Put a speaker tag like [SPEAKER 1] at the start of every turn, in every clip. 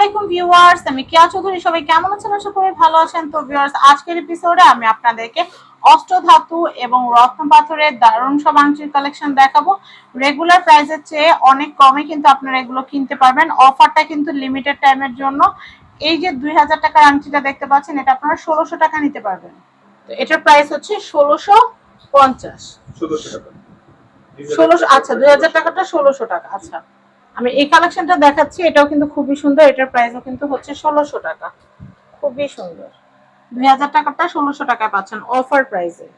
[SPEAKER 1] আলাইকুম ভিউয়ার্স আমি কেয়া চৌধুরী সবাই কেমন আছেন? আশা করি ভালো আছেন। তো ভিউয়ার্স আজকের এপিসোডে আমি আপনাদেরকে অষ্টধাতু এবং রত্ন পাথরের দারুণ সব আংটির কালেকশন দেখাবো রেগুলার প্রাইসের চেয়ে অনেক কমে কিন্তু আপনারা এগুলো কিনতে পারবেন। অফারটা কিন্তু লিমিটেড টাইমের জন্য। এই যে দুই হাজার টাকার আংটিটা দেখতে পাচ্ছেন এটা আপনারা ষোলোশো টাকা নিতে পারবেন। তো এটার প্রাইস হচ্ছে ষোলোশো পঞ্চাশ।
[SPEAKER 2] ষোলোশো
[SPEAKER 1] আচ্ছা দুই হাজার টাকাটা ষোলোশো টাকা আচ্ছা। আমি এই কালেকশনটা দেখাচ্ছি, এটাও কিন্তু খুবই সুন্দর, এটার প্রাইসও কিন্তু হচ্ছে ষোলোশো টাকা। খুবই সুন্দর। দুই হাজার টাকাটা ষোলোশো টাকায় পাচ্ছেন অফার প্রাইসে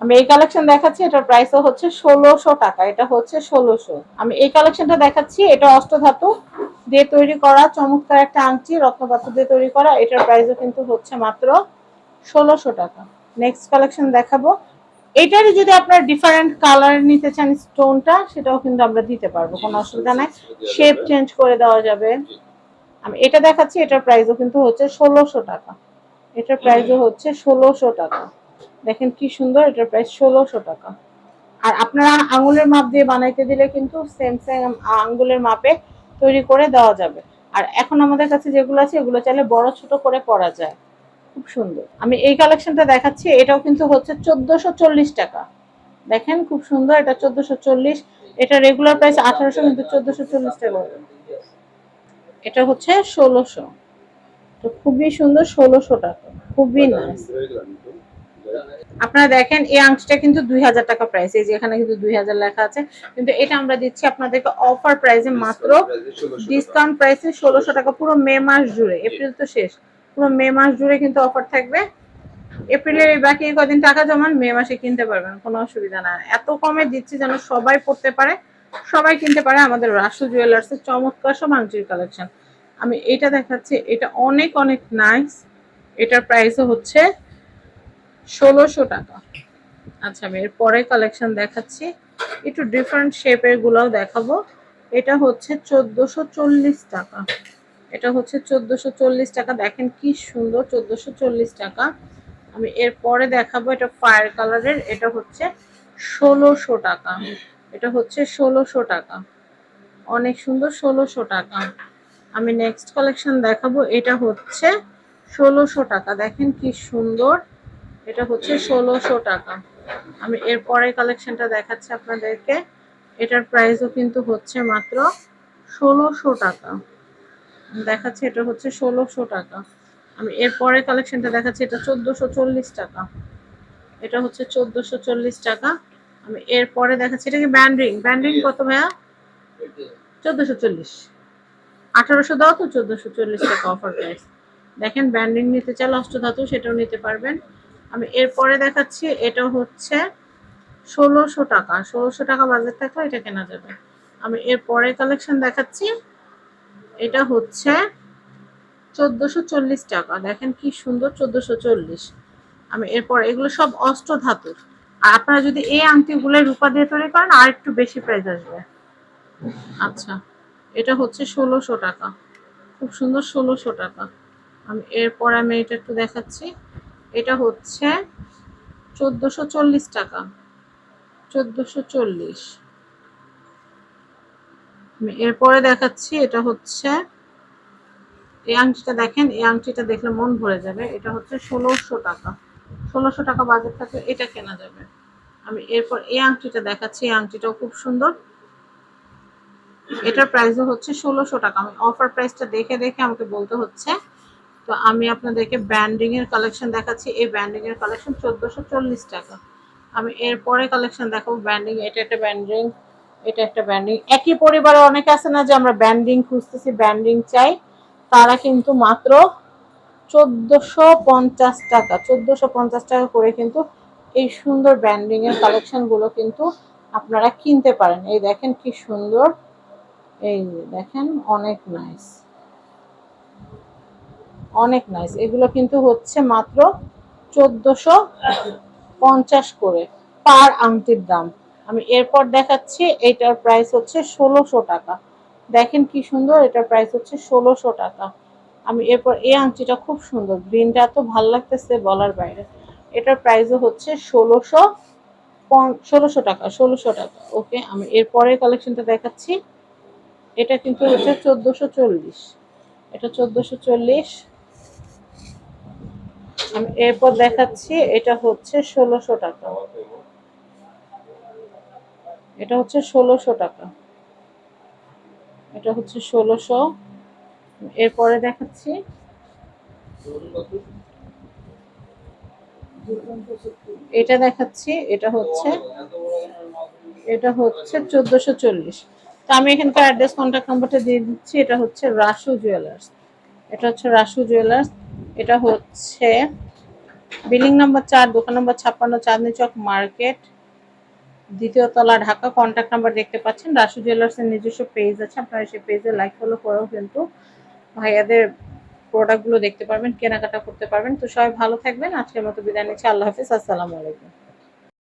[SPEAKER 1] আমি এই কালেকশন দেখাচ্ছি, এটার প্রাইসও হচ্ছে ষোলোশো টাকা, এটা হচ্ছে ষোলোশো। আমি এই কালেকশনটা দেখাচ্ছি, এটা অষ্টধাতু দিয়ে তৈরি করা, চমৎকার একটা আংটি রত্নপাত্র দিয়ে তৈরি করা, এটার প্রাইসও কিন্তু হচ্ছে মাত্র ষোলোশো টাকা। নেক্সট কালেকশন দেখাবো। এটারই যদি আপনার ডিফারেন্ট কালার নিতে চান স্টোনটা সেটাও কিন্তু আমরা দিতে পারব, কোনো অসুবিধা নাই। শেপ চেঞ্জ করে দেওয়া যাবে। আমি এটা দেখাচ্ছি, এটার প্রাইসও কিন্তু হচ্ছে ষোলোশো টাকা। এটার প্রাইসও হচ্ছে ষোলোশো টাকা। দেখেন কি সুন্দর, এটার প্রাইস ষোলোশো টাকা। আর আপনারা আঙুলের মাপ দিয়ে বানাইতে দিলে কিন্তু সেম সেম আঙ্গুলের মাপে তৈরি করে দেওয়া যাবে। আর এখন আমাদের কাছে যেগুলো আছে, এগুলো চাইলে বড় ছোট করে করা যায়। খুব সুন্দর। আমি এই কালেকশনটা দেখাচ্ছি এটাও কিন্তু হচ্ছে চোদ্দোশো টাকা। দেখেন খুব সুন্দর এটা চোদ্দোশো এটা রেগুলার প্রাইস আঠারোশো কিন্তু চোদ্দোশো চল্লিশ টাকা। এটা হচ্ছে ষোলোশো। তো খুবই সুন্দর ষোলোশো টাকা। খুবই নাইস আপনারা দেখেন এই আংটিটা কিন্তু দুই হাজার টাকা প্রাইস এই যে এখানে কিন্তু দুই হাজার লেখা আছে। কিন্তু এটা আমরা দিচ্ছি আপনাদেরকে অফার প্রাইসে মাত্র ডিসকাউন্ট প্রাইসে ষোলোশো টাকা। পুরো মে মাস জুড়ে। এপ্রিল তো শেষ। পুরো মে মাস জুড়ে কিন্তু অফার থাকবে। এপ্রিলের এই বাকি কদিন টাকা জমান মে মাসে কিনতে পারবেন, কোনো অসুবিধা না। এত কমে দিচ্ছি যেন সবাই পড়তে পারে, সবাই কিনতে পারে আমাদের রাসু জুয়েলার্সের চমৎকার সব আংটির কালেকশন আমি এটা দেখাচ্ছি, এটা অনেক অনেক নাইস এটার প্রাইসও হচ্ছে ষোলোশো টাকা। আচ্ছা আমি এর পরে কালেকশন দেখাচ্ছি, একটু ডিফারেন্ট শেপের গুলাও দেখাবো। এটা হচ্ছে চোদ্দোশো টাকা। এটা হচ্ছে চোদ্দোশো টাকা। দেখেন কি সুন্দর, চোদ্দোশো টাকা। আমি এর পরে দেখাবো এটা ফায়ার কালারের এটা হচ্ছে ষোলোশো টাকা। এটা হচ্ছে ষোলোশো টাকা। অনেক সুন্দর ষোলোশো টাকা। আমি নেক্সট কালেকশন দেখাবো, এটা হচ্ছে ষোলোশো টাকা। দেখেন কি সুন্দর, এটা হচ্ছে ষোলোশো টাকা। আমি এর পরে কালেকশনটা দেখাচ্ছি আপনাদেরকে। এটার প্রাইসও কিন্তু হচ্ছে মাত্র ষোলোশো টাকা। দেখাচ্ছি এটা হচ্ছে ষোলোশো টাকা। আমি এর পরে কালেকশনটা দেখাচ্ছি, এটা চোদ্দোশো চল্লিশ টাকা। এটা হচ্ছে চোদ্দোশো চল্লিশ টাকা। আমি এর পরে দেখাচ্ছি, এটা কি ব্যান্ডিং ব্যান্ডিং কত ভাইয়া? চোদ্দোশো চল্লিশ। আঠারোশো দাও তো, চোদ্দোশো চল্লিশ টাকা অফার প্রাইস দেখেন ব্যান্ডিং নিতে চাইলে অষ্টধাতু সেটাও নিতে পারবেন। আমি এরপরে দেখাচ্ছি, এটা হচ্ছে ষোলোশো টাকা। ষোলোশো টাকা বাজার থাকলে এটা কেনা যাবে। আমি এর পরে কালেকশন দেখাচ্ছি এটা হচ্ছে চোদ্দোশো চল্লিশ টাকা। দেখেন কি সুন্দর চোদ্দোশো চল্লিশ। আমি এরপর এগুলো সব অষ্টধাতুর আর আপনারা যদি এই আংটিগুলো রূপা দিয়ে তৈরি করেন, আর একটু বেশি প্রাইস আসবে। আচ্ছা এটা হচ্ছে ষোলোশো টাকা। খুব সুন্দর ষোলোশো টাকা। আমি এরপর আমি এটা একটু দেখাচ্ছি। এটা হচ্ছে চোদ্দোশো চল্লিশ টাকা। চোদ্দোশো চল্লিশ। আমি এরপরে দেখাচ্ছি, এটা হচ্ছে, এই আংটিটা দেখেন, এই আংটিটা দেখলে মন ভরে যাবে। এটা হচ্ছে ষোলোশো টাকা। ষোলোশো টাকা বাজেট থাকলে এটা কেনা যাবে। আমি এরপর এই আংটিটা দেখাচ্ছি, এই আংটিটাও খুব সুন্দর। এটার প্রাইসও হচ্ছে ষোলোশো টাকা। আমি অফার প্রাইসটা দেখে দেখে আমাকে বলতে হচ্ছে। তো আমি আপনাদেরকে ব্যান্ডিং এর কালেকশন দেখাচ্ছি। এই ব্যান্ডিং এর কালেকশন চোদ্দোশো টাকা। আমি এরপরে কালেকশন দেখাবো ব্যান্ডিং এটা একটা ব্যান্ডিং এটা একটা ব্যান্ডিং একই পরিবারে অনেকে আছে না যে আমরা ব্যান্ডিং খুঁজতেছি ব্যান্ডিং চাই। তারা কিন্তু মাত্র চোদ্দোশো পঞ্চাশ টাকা, চোদ্দোশো পঞ্চাশ টাকা করে কিন্তু এই সুন্দর ব্যান্ডিং এর কালেকশনগুলো কিন্তু আপনারা কিনতে পারেন। এই দেখেন কি সুন্দর। এই দেখেন, অনেক নাইস অনেক নাইস এগুলো কিন্তু হচ্ছে মাত্র চোদ্দোশো পঞ্চাশ করে। পার আংটির দাম। আমি এরপর দেখাচ্ছি, এটার প্রাইস হচ্ছে ষোলোশো টাকা। দেখেন কি সুন্দর, এটার প্রাইস হচ্ছে ষোলোশো টাকা। আমি এরপর এই আংটিটা খুব সুন্দর গ্রিনটা তো ভালো লাগতেছে বলার বাইরে। এটার প্রাইসও হচ্ছে ষোলোশো ষোলোশো টাকা ষোলোশো টাকা। ওকে আমি এরপরের কালেকশনটা দেখাচ্ছি। এটা কিন্তু হচ্ছে চোদ্দোশো চল্লিশ। এটা চোদ্দোশো চল্লিশ। আমি এরপর দেখাচ্ছি, এটা হচ্ছে ষোলোশো টাকা। এটা হচ্ছে ষোলোশো টাকা। এটা হচ্ছে ষোলোশো। এরপরে দেখাচ্ছি। এটা দেখাচ্ছি, এটা হচ্ছে এটা হচ্ছে চোদ্দোশো চল্লিশ। তো আমি এখানকার অ্যাড্রেস কন্ট্যাক্ট নাম্বারটা দিয়ে দিচ্ছি। এটা হচ্ছে রাসু জুয়েলার্স এটা হচ্ছে রাসু জুয়েলার্স এটা হচ্ছে বিল্ডিং নাম্বার চার, দোকান নাম্বার ছাপ্পান্ন, চাঁদনি চক মার্কেট। দ্বিতীয় তলা ঢাকা কন্ট্যাক্ট নাম্বার দেখতে পাচ্ছেন। রাসু জুয়েলার্সের নিজস্ব পেজ আছে, আপনারা সেই পেজে লাইক ফলো করেও কিন্তু ভাইয়াদের প্রোডাক্টগুলো দেখতে পারবেন, কেনাকাটা করতে পারবেন। তো সবাই ভালো থাকবেন, আজকের মতো বিদায় নিচ্ছি। আল্লাহ হাফিজ, আসসালামু আলাইকুম।